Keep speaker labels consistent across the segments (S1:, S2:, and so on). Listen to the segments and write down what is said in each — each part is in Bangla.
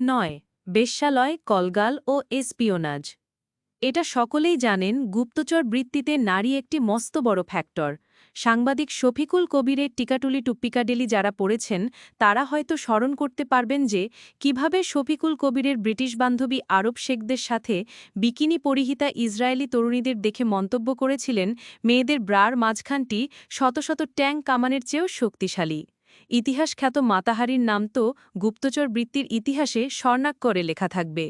S1: নয়, বেশ্যালয়, কলগাল ও এসপিওনাজ। এটা সকলেই জানেন গুপ্তচর বৃত্তিতে নারী একটি মস্ত বড় ফ্যাক্টর। সাংবাদিক শফিকুল কবিরের টিকাটুলি টুপ্পিকাডেলি যারা পড়েছেন, তারা হয়তো স্মরণ করতে পারবেন যে, কীভাবে শফিকুল কবিরের ব্রিটিশ বান্ধবী আরব শেখদের সাথে বিকিনি পরিহিতা ইসরায়েলি তরুণীদের দেখে মন্তব্য করেছিলেন মেয়েদের ব্রার মাঝখানটি শত শত ট্যাঙ্ক কামানের চেয়েও শক্তিশালী। ইতিহাস খ্যাত মাতাহারির নাম তো গুপ্তচর বৃত্তির ইতিহাসে স্বর্ণাক্ষরে লেখা থাকবে।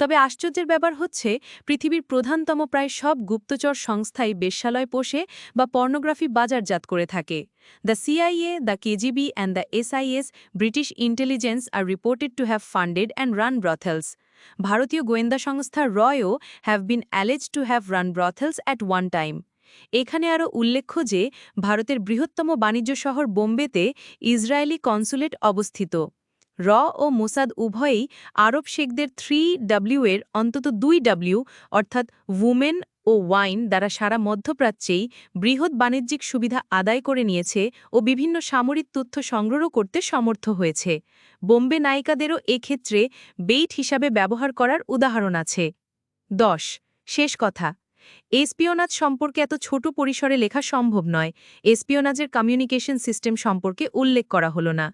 S1: তবে আশ্চর্যের ব্যাপার হচ্ছে, পৃথিবীর প্রধানতম প্রায় সব গুপ্তচর সংস্থাই বেশ্যালয় পোষে বা পর্নোগ্রাফি বাজারজাত করে থাকে। The CIA, the KGB, and the SIS, British intelligence are reported to have funded and run brothels. ভারতীয় গোয়েন্দা সংস্থা রয়ও have been alleged to have run brothels at one time. এখানে আরও উল্লেখ্য যে, ভারতের বৃহত্তম বাণিজ্য শহর বোম্বেতে ইসরায়েলি কনসুলেট অবস্থিত। র ও মোসাদ উভয়েই আরব শেখদের থ্রি ডাব্লিউ এর অন্তত দুই ডাব্লিউ অর্থাৎ উমেন ও ওয়াইন দ্বারা সারা মধ্যপ্রাচ্যেই বৃহৎ বাণিজ্যিক সুবিধা আদায় করে নিয়েছে ও বিভিন্ন সামরিক তথ্য সংগ্রহ করতে সমর্থ হয়েছে। বোম্বে নায়িকাদেরও এক্ষেত্রে বেইট হিসাবে ব্যবহার করার উদাহরণ আছে। দশ, শেষ কথা। এসপিওনাজ সম্পর্কে এত ছোট পরিসরে লেখা সম্ভব নয়। এসপিওনাজের কমিউনিকেশন সিস্টেম সম্পর্কে উল্লেখ করা হলো না।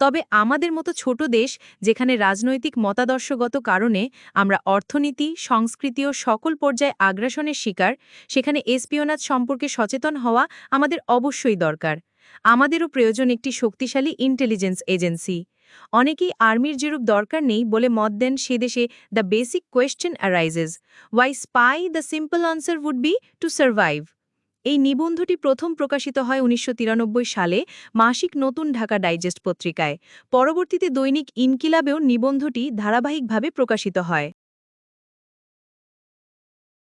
S1: তবে আমাদের মতো ছোট দেশ, যেখানে রাজনৈতিক মতাদর্শগত কারণে আমরা অর্থনীতি, সংস্কৃতি ও সকল পর্যায়ে আগ্রাসনের শিকার, সেখানে এসপিওনাজ সম্পর্কে সচেতন হওয়া আমাদের অবশ্যই দরকার। আমাদেরও প্রয়োজন একটি শক্তিশালী ইন্টেলিজেন্স এজেন্সি অনেকেই আর্মির যেরূপ দরকার নেই বলে মত দেন সে দেশে the basic question arises why spy the simple answer would be to survive এই নিবন্ধটি প্রথম প্রকাশিত হয় উনিশশো তিরানব্বই সালে মাসিক নতুন ঢাকা ডাইজেস্ট পত্রিকায়। পরবর্তীতে দৈনিক ইনকিলাবেও নিবন্ধটি ধারাবাহিকভাবে প্রকাশিত হয়।